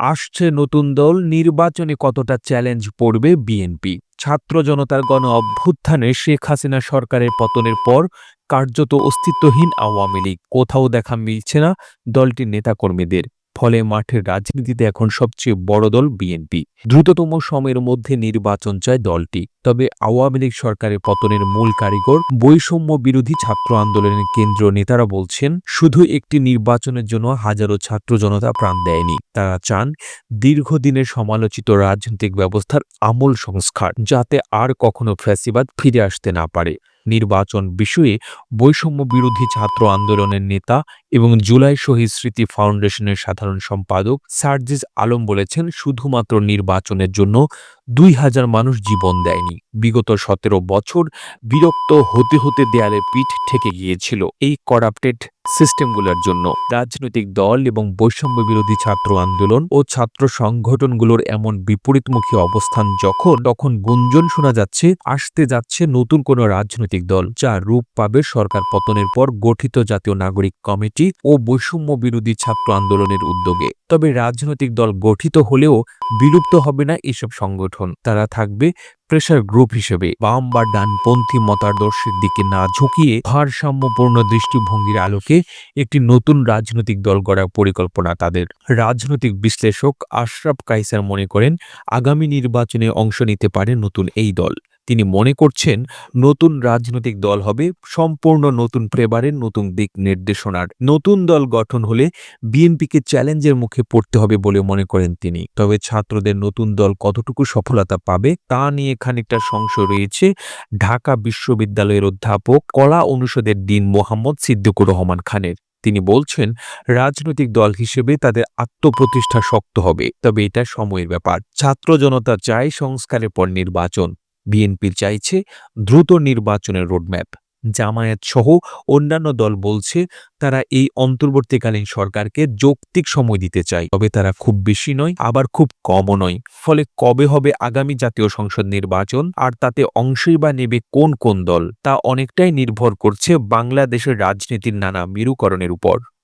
আসছে নতুন দল, নির্বাচনে কতটা চ্যালেঞ্জ পড়বে বিএনপি? ছাত্র জনতার গণ অভ্যুত্থানে শেখ হাসিনা সরকারের পতনের পর কার্যত অস্তিত্বহীন আওয়ামী লীগ। কোথাও দেখা মিলছে না দলটির নেতাকর্মীদের। ফলে মাঠের রাজনীতিতে এখন সবচেয়ে বড় দল বিএনপি। দ্রুততম সময়ের মধ্যে নির্বাচন চায় দলটি। তবে আওয়ামী লীগ সরকারের পতনের মূল কারিগর, বৈষম্য বিরোধী ছাত্র আন্দোলনের কেন্দ্রীয় নেতারা বলছেন, শুধু একটি নির্বাচনের জন্য হাজারো ছাত্র জনতা প্রাণ দেয়নি। তারা চান দীর্ঘদিনের সমালোচিত রাজনৈতিক ব্যবস্থার আমূল সংস্কার, যাতে আর কখনো ফ্যাসিবাদ ফিরে আসতে না পারে। নির্বাচন বিষয়ে বৈষম্য বিরোধী ছাত্র আন্দোলনের নেতা এবং জুলাই শহীদ স্মৃতি ফাউন্ডেশনের সাধারণ সম্পাদক সার্জিস আলম বলেছেন, শুধুমাত্র নির্বাচনের জন্য দুই হাজার মানুষ জীবন দেয়নি। বিগত সতেরো বছর বিরক্ত হতে হতে দেয়ালে পিঠ ঠেকে গিয়েছিল। এই করাপ্টেড সিস্টেমগুলোর জন্য। রাজনৈতিক দল এবং বৈষম্য বিরোধী ছাত্র আন্দোলন ও ছাত্র সংগঠনগুলোর এমন বিপরীতমুখী অবস্থান যখন, তখন গুঞ্জন শোনা যাচ্ছে, আসতে যাচ্ছে নতুন কোনো রাজনৈতিক দল, যা রূপ পাবে সরকার পতনের পর গঠিত জাতীয় নাগরিক কমিটি ও বৈষম্য বিরোধী ছাত্র আন্দোলনের উদ্যোগে। তবে রাজনৈতিক দল গঠিত হলেও বিলুপ্ত হবে না এসব সংগঠন। তারা থাকবে প্রেশার গ্রুপ হিসেবে বাম বা ডানপন্থী মতাদর্শের দিকে না ঝুঁকিয়ে ভারসাম্যপূর্ণ দৃষ্টিভঙ্গির আলোকে একটি নতুন রাজনৈতিক দল গড়ার পরিকল্পনা তাদের। রাজনৈতিক বিশ্লেষক আশরাফ কাইসার মনে করেন, আগামী নির্বাচনে অংশ নিতে পারে নতুন এই দল। তিনি মনে করছেন নতুন রাজনৈতিক দল হবে, সম্পূর্ণ নতুন প্রেবারের নতুন দিক নির্দেশনার। নতুন দল গঠন হলে বিএনপিকে চ্যালেঞ্জের মুখে পড়তে হবে বলে মনে করেন তিনি। তবে ছাত্রদের নতুন দল কতটুকু সফলতা পাবে, তা নিয়ে খানিকটা সংশয় রয়েছে ঢাকা বিশ্ববিদ্যালয়ের অধ্যাপক কলা অনুষদের ডিন মোহাম্মদ সিদ্দিকুর রহমান খানের। তিনি বলছেন, রাজনৈতিক দল হিসেবে তাদের আত্মপ্রতিষ্ঠা শক্ত হবে, তবে এটা সময়ের ব্যাপার। ছাত্র জনতা চায় সংস্কারের পর নির্বাচন। বিএনপি চাইছে দ্রুত নির্বাচনের রোডম্যাপ। জামায়াত সহ অন্যান্য দল বলছে তারা এই অন্তর্বর্তীকালীন সরকারকে যৌক্তিক সময় দিতে চায়। তবে তারা খুব বেশি নয়, আবার খুব কমও নয়। ফলে কবে হবে আগামী জাতীয় সংসদ নির্বাচন আর তাতে অংশই বা নেবে কোন কোন দল, তা অনেকটাই নির্ভর করছে বাংলাদেশের রাজনীতির নানা মেরুকরণের উপর।